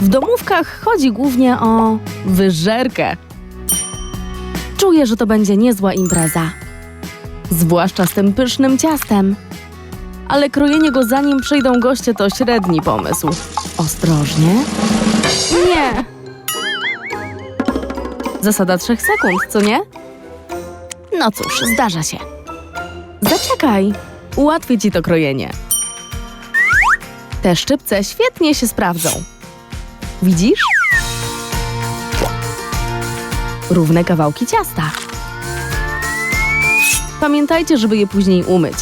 W domówkach chodzi głównie o wyżerkę. Czuję, że to będzie niezła impreza. Zwłaszcza z tym pysznym ciastem. Ale krojenie go zanim przyjdą goście to średni pomysł. Ostrożnie. Nie. Zasada trzech sekund, co nie? No cóż, zdarza się. Zaczekaj. Ułatwię ci to krojenie. Te szczypce świetnie się sprawdzą. Widzisz? Równe kawałki ciasta. Pamiętajcie, żeby je później umyć.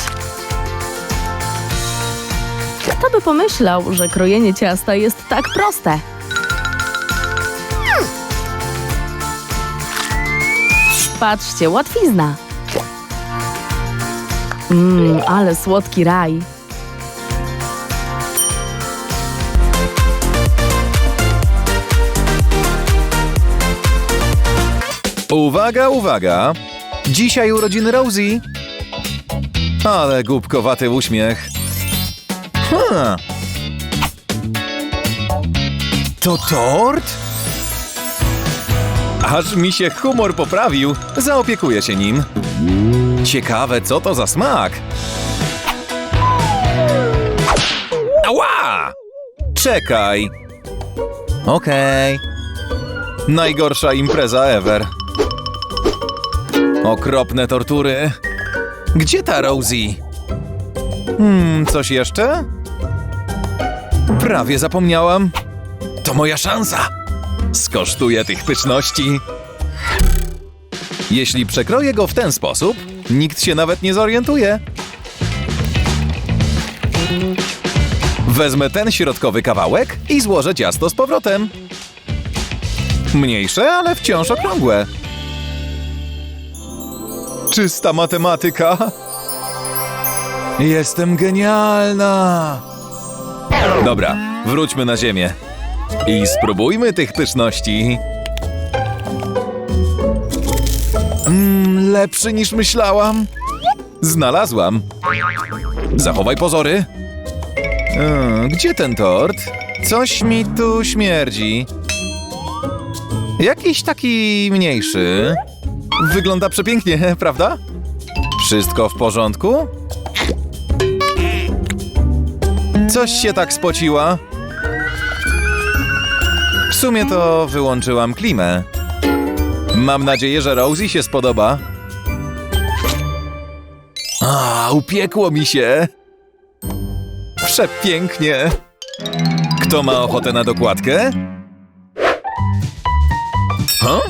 Kto by pomyślał, że krojenie ciasta jest tak proste? Patrzcie, łatwizna. Mmm, ale słodki raj. Uwaga, uwaga! Dzisiaj urodziny Rosie. Ale głupkowaty uśmiech. Ha. To tort? Aż mi się humor poprawił. Zaopiekuję się nim. Ciekawe, co to za smak. Ała! Czekaj. Okej. Najgorsza impreza ever. Okropne tortury. Gdzie ta Rosie? Hmm, coś jeszcze? Prawie zapomniałam. To moja szansa. Skosztuję tych pyszności. Jeśli przekroję go w ten sposób, nikt się nawet nie zorientuje. Wezmę ten środkowy kawałek i złożę ciasto z powrotem. Mniejsze, ale wciąż okrągłe. Czysta matematyka. Jestem genialna. Dobra, wróćmy na ziemię. I spróbujmy tych pyszności. Mmm, lepszy niż myślałam. Znalazłam. Zachowaj pozory. Gdzie ten tort? Coś mi tu śmierdzi. Jakiś taki mniejszy. Wygląda przepięknie, prawda? Wszystko w porządku? Coś się tak spociła. W sumie to wyłączyłam klimę. Mam nadzieję, że Rosie się spodoba. A, upiekło mi się. Przepięknie. Kto ma ochotę na dokładkę? Ha?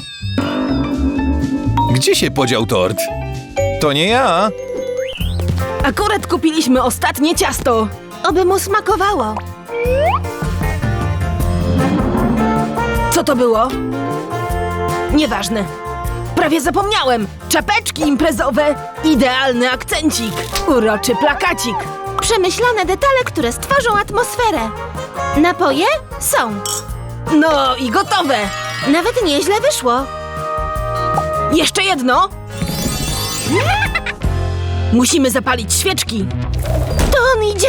Gdzie się podział tort? To nie ja. Akurat kupiliśmy ostatnie ciasto. Oby mu smakowało. Co to było? Nieważne. Prawie zapomniałem. Czapeczki imprezowe, idealny akcencik, uroczy plakacik. Przemyślane detale, które stworzą atmosferę. Napoje są. No i gotowe. Nawet nieźle wyszło. Jeszcze jedno. Musimy zapalić świeczki. To on idzie?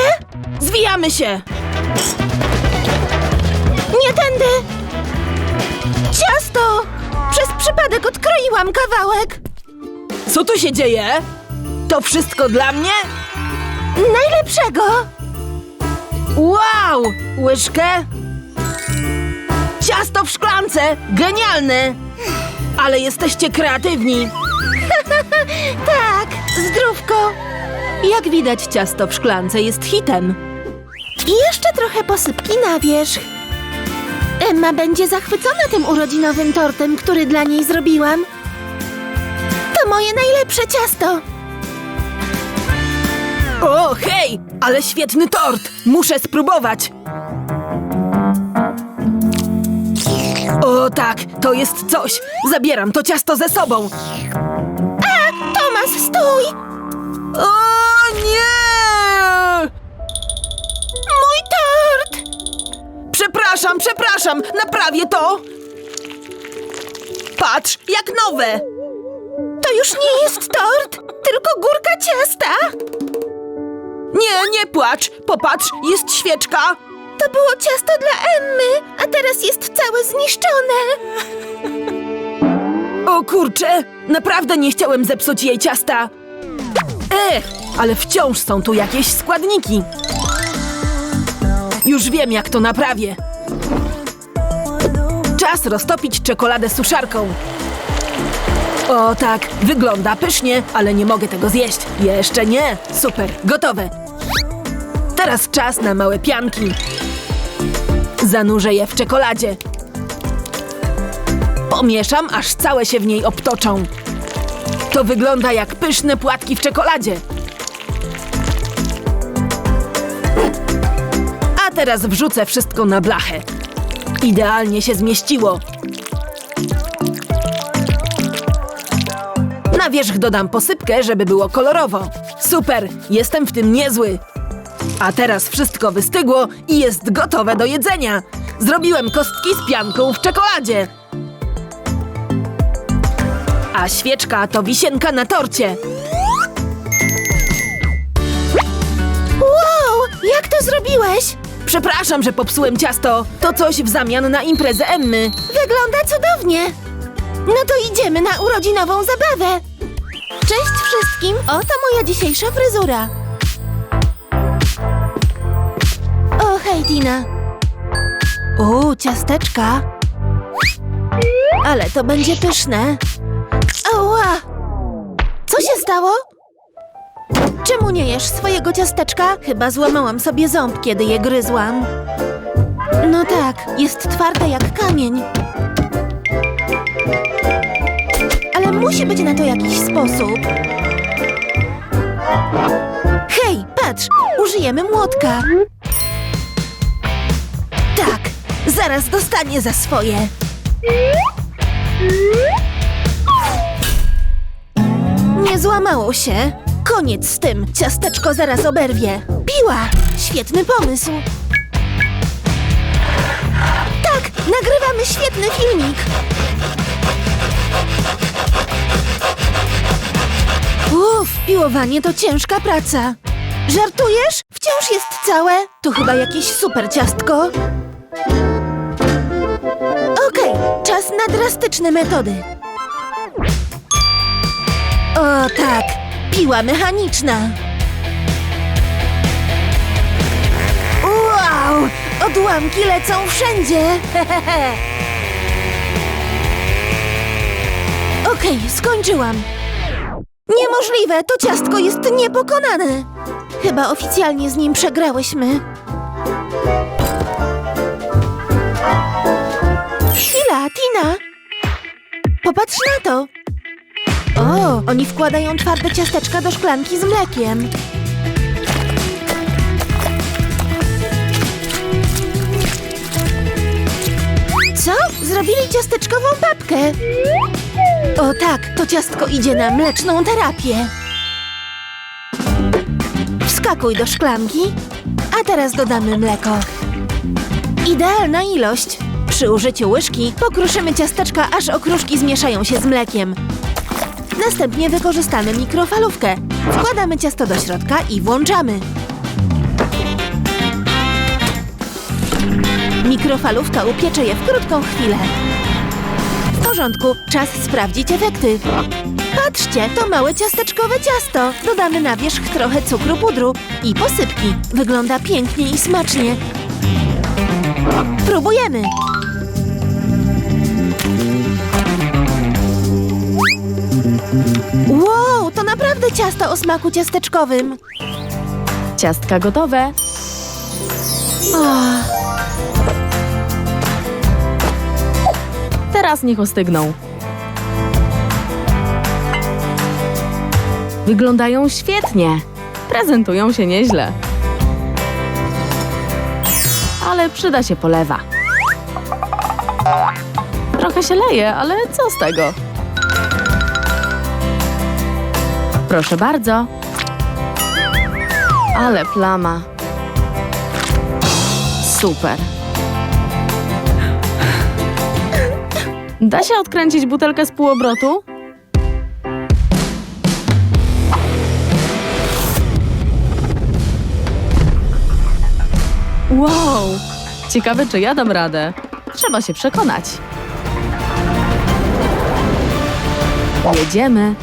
Zwijamy się. Nie tędy. Ciasto! Przez przypadek odkroiłam kawałek. Co tu się dzieje? To wszystko dla mnie? Najlepszego. Wow! Łyżkę? Ciasto w szklance! Genialne! Ale jesteście kreatywni. Tak, zdrówko. Jak widać, ciasto w szklance jest hitem. I jeszcze trochę posypki na wierzch. Emma będzie zachwycona tym urodzinowym tortem, który dla niej zrobiłam. To moje najlepsze ciasto. O, hej! Ale świetny tort! Muszę spróbować! O tak, to jest coś! Zabieram to ciasto ze sobą! Tomas, stój! O nie! Mój tort! Przepraszam, przepraszam! Naprawię to! Patrz, jak nowe! To już nie jest tort, tylko górka ciasta. Nie, nie płacz! Popatrz, jest świeczka! To było ciasto dla Emmy, a teraz zniszczone. O kurczę, naprawdę nie chciałem zepsuć jej ciasta. Ech, ale wciąż są tu jakieś składniki. Już wiem, jak to naprawię. Czas roztopić czekoladę suszarką. O tak, wygląda pysznie, ale nie mogę tego zjeść. Jeszcze nie. Super, gotowe. Teraz czas na małe pianki. Zanurzę je w czekoladzie. Pomieszam, aż całe się w niej obtoczą. To wygląda jak pyszne płatki w czekoladzie. A teraz wrzucę wszystko na blachę. Idealnie się zmieściło. Na wierzch dodam posypkę, żeby było kolorowo. Super, jestem w tym niezły. A teraz wszystko wystygło i jest gotowe do jedzenia. Zrobiłem kostki z pianką w czekoladzie. A świeczka to wisienka na torcie. Wow, jak to zrobiłeś? Przepraszam, że popsułem ciasto. To coś w zamian na imprezę Emmy. Wygląda cudownie. No to idziemy na urodzinową zabawę. Cześć wszystkim, oto moja dzisiejsza fryzura. Hej Tina. O, ciasteczka. Ale to będzie pyszne. Oła! Co się stało? Czemu nie jesz swojego ciasteczka? Chyba złamałam sobie ząb, kiedy je gryzłam. No tak, jest twarde jak kamień. Ale musi być na to jakiś sposób. Hej, patrz, użyjemy młotka. Zaraz dostanie za swoje. Nie złamało się. Koniec z tym, ciasteczko zaraz oberwie. Piła, świetny pomysł. Tak, nagrywamy świetny filmik. Uff, piłowanie to ciężka praca. Żartujesz? Wciąż jest całe? To chyba jakieś super ciastko. Okej, czas na drastyczne metody. O tak, piła mechaniczna. Wow, odłamki lecą wszędzie. Okej, skończyłam. Niemożliwe, to ciastko jest niepokonane. Chyba oficjalnie z nim przegrałyśmy. Chwila, Tina. Popatrz na to. O, oni wkładają twarde ciasteczka do szklanki z mlekiem. Co? Zrobili ciasteczkową babkę. O tak, to ciastko idzie na mleczną terapię. Wskakuj do szklanki, a teraz dodamy mleko. Idealna ilość. Przy użyciu łyżki pokruszymy ciasteczka, aż okruszki zmieszają się z mlekiem. Następnie wykorzystamy mikrofalówkę. Wkładamy ciasto do środka i włączamy. Mikrofalówka upiecze je w krótką chwilę. W porządku, czas sprawdzić efekty. Patrzcie, to małe ciasteczkowe ciasto. Dodamy na wierzch trochę cukru pudru i posypki. Wygląda pięknie i smacznie. Próbujemy. Wow, to naprawdę ciasto o smaku ciasteczkowym. Ciastka gotowe. Oh, Teraz niech ostygną. Wyglądają świetnie. Prezentują się nieźle. Ale przyda się polewa. Trochę się leje, ale co z tego? Proszę bardzo. Ale plama. Super. Da się odkręcić butelkę z półobrotu? Wow! Ciekawe, czy ja dam radę. Trzeba się przekonać. Jedziemy.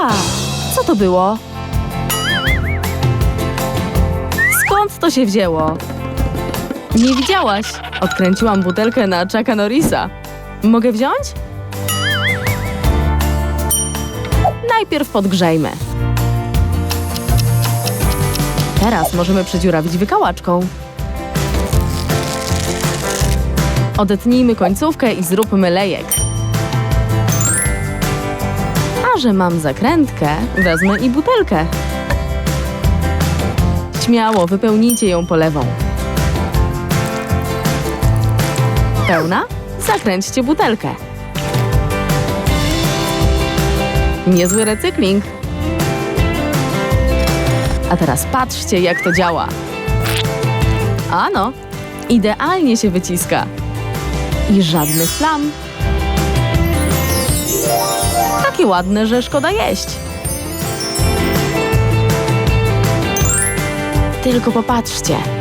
Ała! Co to było? Skąd to się wzięło? Nie widziałaś? Odkręciłam butelkę na Chucka Norrisa. Mogę wziąć? Najpierw podgrzejmy. Teraz możemy przedziurawić wykałaczką. Odetnijmy końcówkę i zróbmy lejek. Że mam zakrętkę, wezmę i butelkę. Śmiało, wypełnijcie ją polewą. Pełna? Zakręćcie butelkę. Niezły recykling. A teraz patrzcie, jak to działa. Ano, idealnie się wyciska. I żadnych plam. Takie ładne, że szkoda jeść. Tylko popatrzcie.